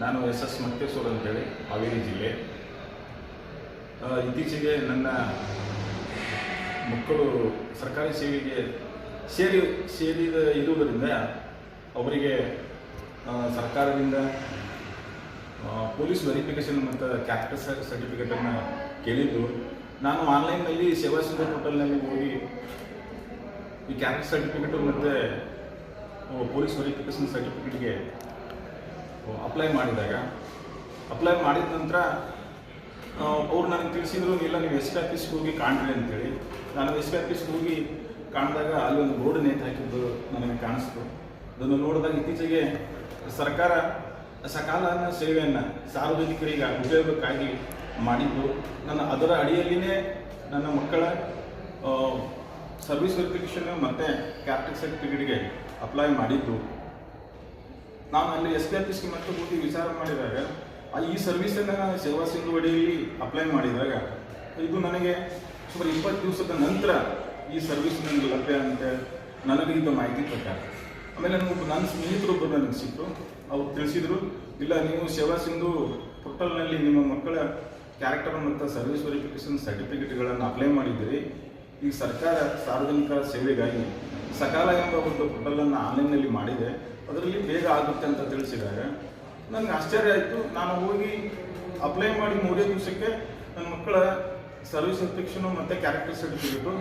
ನಾನು S S ಮಕ್ಕೇಶ್ವರ ಅಂತೇಳಿ, ಹಾವೇರಿ ಜಿಲ್ಲೆ. ಇತ್ತೀಚೆಗೆ ನನ್ನ ಮಕ್ಕಳು ಸರ್ಕಾರಿ ಸೇವೆಗೆ ಸೇರಿ, ಸೇರಿದ ಇರುವುದರಿಂದ ಅವರಿಗೆ ಸರ್ಕಾರದಿಂದ ಪೊಲೀಸ್ ವೆರಿಫಿಕೇಷನ್ ಮತ್ತು ಕ್ಯಾಪ್ಟರ್ ಸರ್ಟಿಫಿಕೇಟನ್ನು ಕೇಳಿದ್ದು. ನಾನು ಆನ್ಲೈನ್ನಲ್ಲಿ ಸೇವಾ ಸಿಂಧು ಪೋರ್ಟಲ್ನಲ್ಲಿ ಹೋಗಿ ಈ ಕ್ಯಾಪ್ಟರ್ ಸರ್ಟಿಫಿಕೇಟು ಮತ್ತು ಪೊಲೀಸ್ ವೆರಿಫಿಕೇಷನ್ ಸರ್ಟಿಫಿಕೇಟ್ಗೆ ಅಪ್ಲೈ ಮಾಡಿದಾಗ. ಅಪ್ಲೈ ಮಾಡಿದ ನಂತರ ಅವ್ರು ನನಗೆ ತಿಳಿಸಿದ್ರು, ಇಲ್ಲ, ನೀವು ಎಸ್ ಆಫೀಸ್ಗೆ ಹೋಗಿ ಕಾಣ್ರಿ ಅಂತೇಳಿ. ನಾನು ಎಸ್ ಆಫೀಸ್ಗೆ ಹೋಗಿ ಕಾಣಿದಾಗ ಅಲ್ಲಿ ಒಂದು ಬೋರ್ಡ್ ನೇತು ಹಾಕಿದ್ದು ನನಗೆ ಕಾಣಿಸ್ತು. ಅದನ್ನು ನೋಡಿದಾಗ ಇತ್ತೀಚೆಗೆ ಸರ್ಕಾರ ಸಕಾಲ ಸೇವೆಯನ್ನು ಸಾರ್ವಜನಿಕರಿಗೆ ಉಪಯೋಗಕ್ಕಾಗಿ ಮಾಡಿದ್ದು. ನನ್ನ ಅದರ ಅಡಿಯಲ್ಲಿನೇ ನನ್ನ ಮಕ್ಕಳ ಸರ್ವಿಸ್ ವೆರಿಫಿಕೇಷನ್ ಮತ್ತು ಕ್ಯಾಪ್ಟನ್ ಸರ್ಟಿಫಿಕೇಟ್ಗೆ ಅಪ್ಲೈ ಮಾಡಿದ್ದು. ನಾನು ಅಲ್ಲಿ ಎಸ್ ಪಿ ಆಫೀಸ್ಗೆ ಮತ್ತು ಹೋಗಿ ವಿಚಾರ ಮಾಡಿದಾಗ ಈ ಸರ್ವಿಸನ್ನು ನಾನು ಸೇವಾ ಸಿಂಧು ಅಡಿಯಲ್ಲಿ ಅಪ್ಲೈ ಮಾಡಿದಾಗ, ಇದು ನನಗೆ ಸುಮಾರು ಇಪ್ಪತ್ತು ದಿವಸದ ನಂತರ ಈ ಸರ್ವಿಸ್ ನನಗೆ ಲಭ್ಯ ಅಂತ ನನಗೆ ಇದು ಮಾಹಿತಿ ಪ್ರಕಾರ. ಆಮೇಲೆ ನನಗೆ ನನ್ನ ಸ್ನೇಹಿತರೊಬ್ಬರು ನನಗೆ ಸಿಕ್ಕರು ಅವ್ರು ತಿಳಿಸಿದರು, ಇಲ್ಲ, ನೀವು ಸೇವಾ ಸಿಂಧು ಪೋರ್ಟಲ್ನಲ್ಲಿ ನಿಮ್ಮ ಮಕ್ಕಳ ಕ್ಯಾರೆಕ್ಟರ್ ಮತ್ತು ಸರ್ವಿಸ್ ವೆರಿಫಿಕೇಷನ್ ಸರ್ಟಿಫಿಕೇಟ್ಗಳನ್ನು ಅಪ್ಲೈ ಮಾಡಿದ್ದೀರಿ. ಈ ಸರ್ಕಾರ ಸಾರ್ವಜನಿಕ ಸೇವೆಗಾಗಿ ಸಕಾಲ ಎಂಬ ಒಂದು ಪೋರ್ಟಲನ್ನು ಆನ್ಲೈನ್ನಲ್ಲಿ ಮಾಡಿದೆ. ಅದರಲ್ಲಿ ಬೇಗ ಆಗುತ್ತೆ ಅಂತ ತಿಳಿಸಿದ್ದಾರೆ. ನನಗೆ ಆಶ್ಚರ್ಯ ಆಯಿತು. ನಾನು ಹೋಗಿ ಅಪ್ಲೈ ಮಾಡಿ ಮೂರೇ ದಿವಸಕ್ಕೆ ನನ್ನ ಮಕ್ಕಳ ಸರ್ವಿಸ್ ಇನ್ಸ್ಪೆಕ್ಷನು ಮತ್ತು ಕ್ಯಾರೆಕ್ಟರ್ ಸರ್ಟಿಫಿಕೇಟು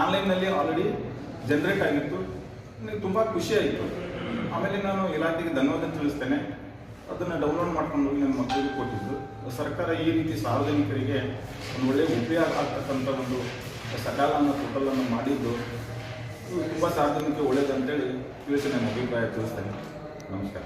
ಆನ್ಲೈನ್ನಲ್ಲಿ ಆಲ್ರೆಡಿ ಜನ್ರೇಟ್ ಆಗಿತ್ತು. ನನಗೆ ತುಂಬ ಖುಷಿ ಆಯಿತು. ಆಮೇಲೆ ನಾನು ಇಲಾಖೆಗೆ ಧನ್ಯವಾದ ತಿಳಿಸ್ತೇನೆ. ಅದನ್ನು ಡೌನ್ಲೋಡ್ ಮಾಡ್ಕೊಂಡು ಹೋಗಿ ನನ್ನ ಮಕ್ಕಳಿಗೆ ಕೊಟ್ಟಿದ್ದು. ಸರ್ಕಾರ ಈ ರೀತಿ ಸಾರ್ವಜನಿಕರಿಗೆ ಒಂದು ಒಳ್ಳೆಯ ಉಪಯೋಗ ಆಗ್ತಕ್ಕಂಥ ಒಂದು ಸಕಾಲ ಅನ್ನೋ ಪೋರ್ಟಲನ್ನು ಮಾಡಿದ್ದು. ತುಂಬ ಸಾರ್ವಜನಿಕ ಒಳ್ಳೆಯದಂತೇಳಿ ತಿಳಿಸಿ ನನ್ನ ಅಭಿಪ್ರಾಯ ತಿಳಿಸ್ತೇನೆ. ನಮಸ್ಕಾರ.